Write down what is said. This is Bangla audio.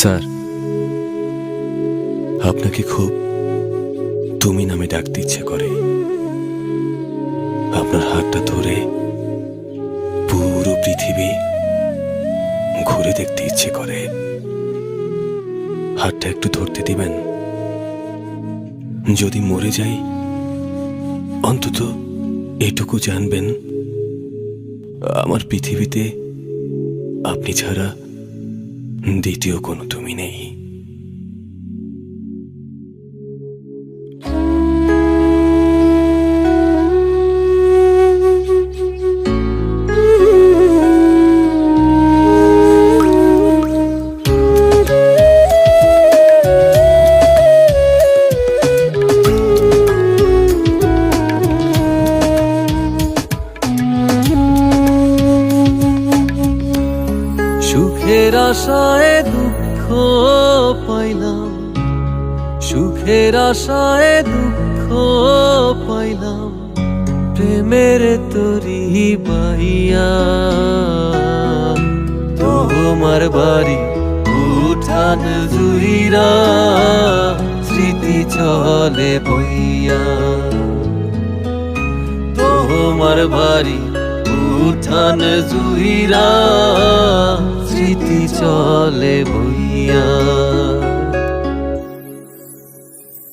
স্যার, আপনাকে খুব তুমি নামে ডাকতে ইচ্ছে করে। আপনার হাতটা ধরে পুরো পৃথিবী ঘুরে দেখতে ইচ্ছে করে। হাতটা একটু ধরতে দিবেন? যদি মরে যাই, অন্তত এটুকু জানবেন, আমার পৃথিবীতে আপনি ছাড়া দ্বিতীয় কোনো তুমি নেই সুখের আশায় দুঃখ পাইলাম। সুখের আশায় দুঃখ পাইলাম। প্রেমের তরি বাইয়া তোমার বাড়ি উঠান জুইরা, স্মৃতি চলে বইয়া। তোমার বাড়ি উঠান জুইরা স্মৃতি চলে বইয়া